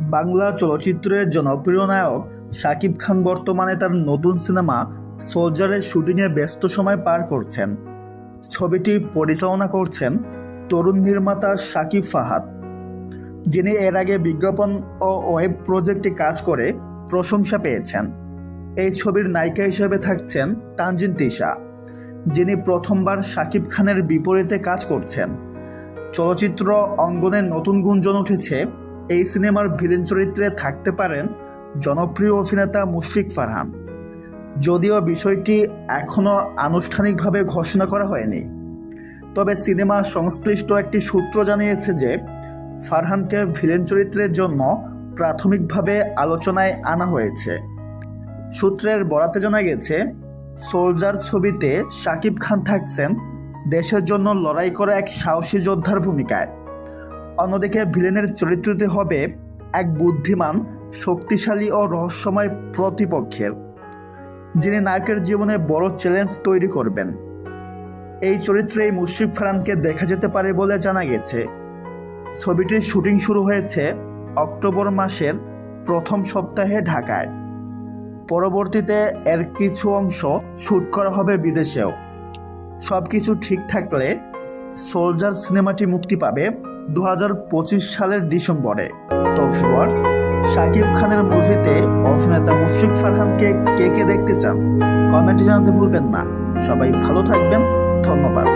বাংলা চলচ্চিত্রের জনপ্রিয় নায়ক শাকিব খান বর্তমানে তার নতুন সিনেমা সোলজারের শুটিংয়ে ব্যস্ত সময় পার করছেন। ছবিটি পরিচালনা করছেন তরুণ নির্মাতা শাকিব ফাহাদ। যিনি এর আগে বিজ্ঞাপন ও ওয়েব প্রজেক্টে কাজ করে প্রশংসা পেয়েছেন। এই ছবির নায়িকা হিসেবে থাকছেন তানজিন তিশা। যিনি প্রথমবার শাকিব খানের বিপরীতে কাজ করছেন। চলচ্চিত্র অঙ্গনে নতুন গুঞ্জন উঠেছে এই সিনেমার ভিলেন চরিত্রে থাকতে পারেন জনপ্রিয় অভিনেতা মুশফিক ফারহান। যদিও বিষয়টি এখনও আনুষ্ঠানিকভাবে ঘোষণা করা হয়নি। তবে সিনেমা সংশ্লিষ্ট একটি সূত্র জানিয়েছে যে, ফারহানকে ভিলেন চরিত্রের জন্য প্রাথমিকভাবে আলোচনায় আনা হয়েছে। সূত্রের বরাতে জানা গেছে, সোলজার ছবিতে শাকিব খান থাকছেন দেশের জন্য লড়াই করা এক সাহসী যোদ্ধার ভূমিকায়। অন্যদিকে ভিলেনের চরিত্রটি হবে এক বুদ্ধিমান, শক্তিশালী ও রহস্যময় প্রতিপক্ষের, যিনি নায়কের জীবনে বড় চ্যালেঞ্জ তৈরি করবেন। এই চরিত্রে মুশফিক ফারহানকে দেখা যেতে পারে বলে জানা গেছে। ছবিটির শুটিং শুরু হয়েছে অক্টোবর মাসের প্রথম সপ্তাহে ঢাকায়। পরবর্তীতে এর কিছু অংশ শ্যুট করা হবে বিদেশেও। সব কিছু ঠিক থাকলে সোলজার সিনেমাটি মুক্তি পাবে দু হাজার পঁচিশ সালের ডিসেম্বরে। তো শাকিব খানের মুভিতে অভিনেতা মুশফিক ফারহানকে কে কে দেখতে চান? কমেন্টে জানাতে ভুলবেন না। সবাই ভালো থাকবেন। ধন্যবাদ।